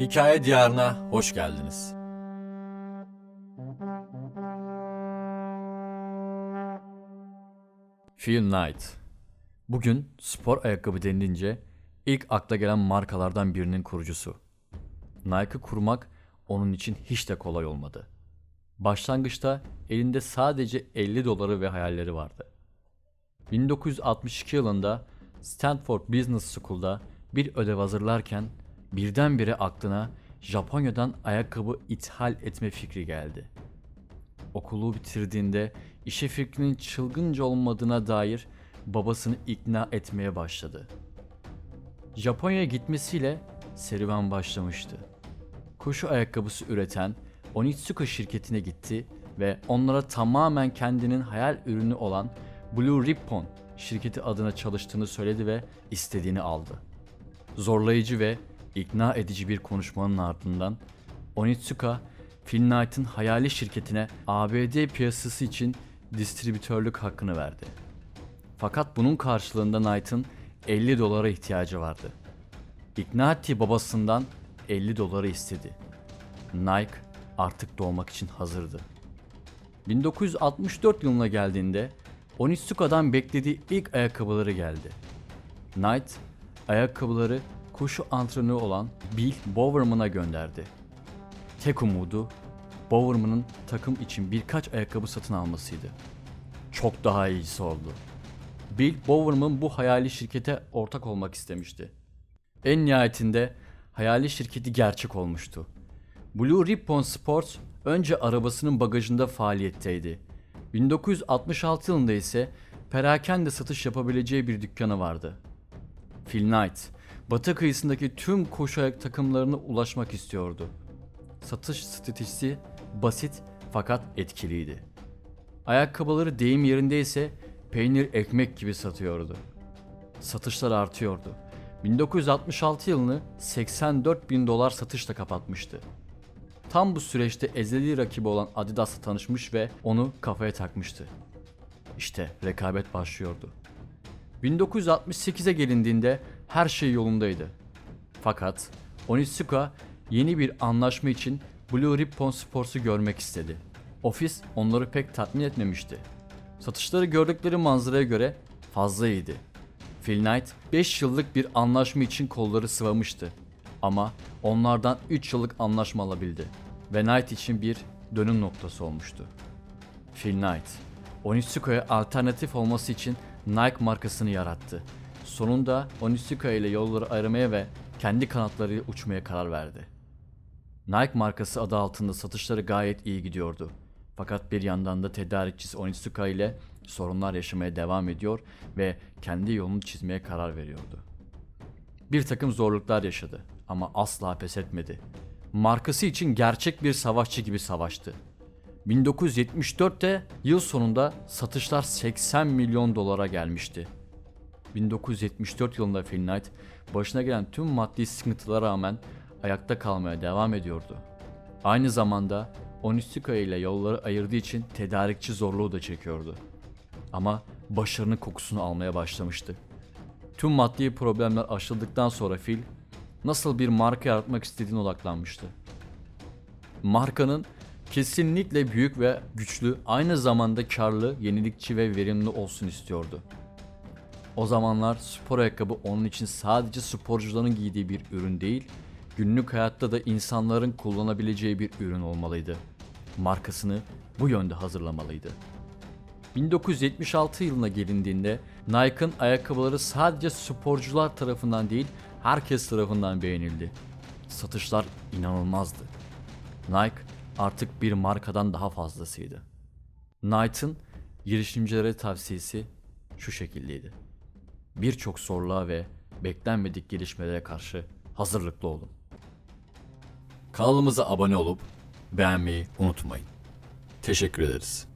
Hikaye diyarına hoş geldiniz. Phil Knight. Bugün spor ayakkabı denilince ilk akla gelen markalardan birinin kurucusu. Nike'ı kurmak onun için hiç de kolay olmadı. Başlangıçta elinde sadece 50 doları ve hayalleri vardı. 1962 yılında Stanford Business School'da bir ödev hazırlarken birdenbire aklına Japonya'dan ayakkabı ithal etme fikri geldi. Okulu bitirdiğinde işe fikrinin çılgınca olmadığına dair babasını ikna etmeye başladı. Japonya'ya gitmesiyle serüven başlamıştı. Koşu ayakkabısı üreten Onitsuka şirketine gitti ve onlara tamamen kendinin hayal ürünü olan Blue Ribbon şirketi adına çalıştığını söyledi ve istediğini aldı. Zorlayıcı ve ikna edici bir konuşmanın ardından Onitsuka, Phil Knight'ın hayali şirketine ABD piyasası için distribütörlük hakkını verdi. Fakat bunun karşılığında Knight'ın 50 dolara ihtiyacı vardı. İkna ettiği babasından 50 doları istedi. Nike artık doğmak için hazırdı. 1964 yılına geldiğinde Onitsuka'dan beklediği ilk ayakkabıları geldi. Knight ayakkabıları koşu antrenörü olan Bill Bowerman'a gönderdi. Tek umudu Bowerman'ın takım için birkaç ayakkabı satın almasıydı. Çok daha iyisi oldu. Bill Bowerman bu hayali şirkete ortak olmak istemişti. En nihayetinde hayali şirketi gerçek olmuştu. Blue Ribbon Sports önce arabasının bagajında faaliyetteydi. 1966 yılında ise perakende satış yapabileceği bir dükkanı vardı. Phil Knight, batı kıyısındaki tüm koşu ayak takımlarına ulaşmak istiyordu. Satış stratejisi basit fakat etkiliydi. Ayakkabıları deyim yerindeyse peynir ekmek gibi satıyordu. Satışlar artıyordu. 1966 yılını 84 bin dolar satışla kapatmıştı. Tam bu süreçte ezeli rakibi olan Adidas'la tanışmış ve onu kafaya takmıştı. İşte rekabet başlıyordu. 1968'e gelindiğinde her şey yolundaydı. Fakat Onitsuka yeni bir anlaşma için Blue Ribbon Sports'u görmek istedi. Ofis onları pek tatmin etmemişti. Satışları gördükleri manzaraya göre fazla iyiydi. Phil Knight 5 yıllık bir anlaşma için kolları sıvamıştı. Ama onlardan 3 yıllık anlaşma alabildi. Ve Knight için bir dönüm noktası olmuştu. Phil Knight, Onitsuka'ya alternatif olması için Nike markasını yarattı. Sonunda Onitsuka ile yolları ayırmaya ve kendi kanatlarıyla uçmaya karar verdi. Nike markası adı altında satışları gayet iyi gidiyordu. Fakat bir yandan da tedarikçisi Onitsuka ile sorunlar yaşamaya devam ediyor ve kendi yolunu çizmeye karar veriyordu. Bir takım zorluklar yaşadı ama asla pes etmedi. Markası için gerçek bir savaşçı gibi savaştı. 1974'te yıl sonunda satışlar 80 milyon dolara gelmişti. 1974 yılında Phil Knight başına gelen tüm maddi sıkıntılara rağmen ayakta kalmaya devam ediyordu. Aynı zamanda Onitsuka ile yolları ayırdığı için tedarikçi zorluğu da çekiyordu. Ama başarının kokusunu almaya başlamıştı. Tüm maddi problemler aşıldıktan sonra Phil nasıl bir marka yaratmak istediğine odaklanmıştı. Markanın kesinlikle büyük ve güçlü, aynı zamanda karlı, yenilikçi ve verimli olsun istiyordu. O zamanlar spor ayakkabı onun için sadece sporcuların giydiği bir ürün değil, günlük hayatta da insanların kullanabileceği bir ürün olmalıydı. Markasını bu yönde hazırlamalıydı. 1976 yılına gelindiğinde Nike'ın ayakkabıları sadece sporcular tarafından değil herkes tarafından beğenildi. Satışlar inanılmazdı. Nike artık bir markadan daha fazlasıydı. Knight'ın girişimcilere tavsiyesi şu şekildeydi. Birçok zorluğa ve beklenmedik gelişmelere karşı hazırlıklı olun. Kanalımıza abone olup beğenmeyi unutmayın. Teşekkür ederiz.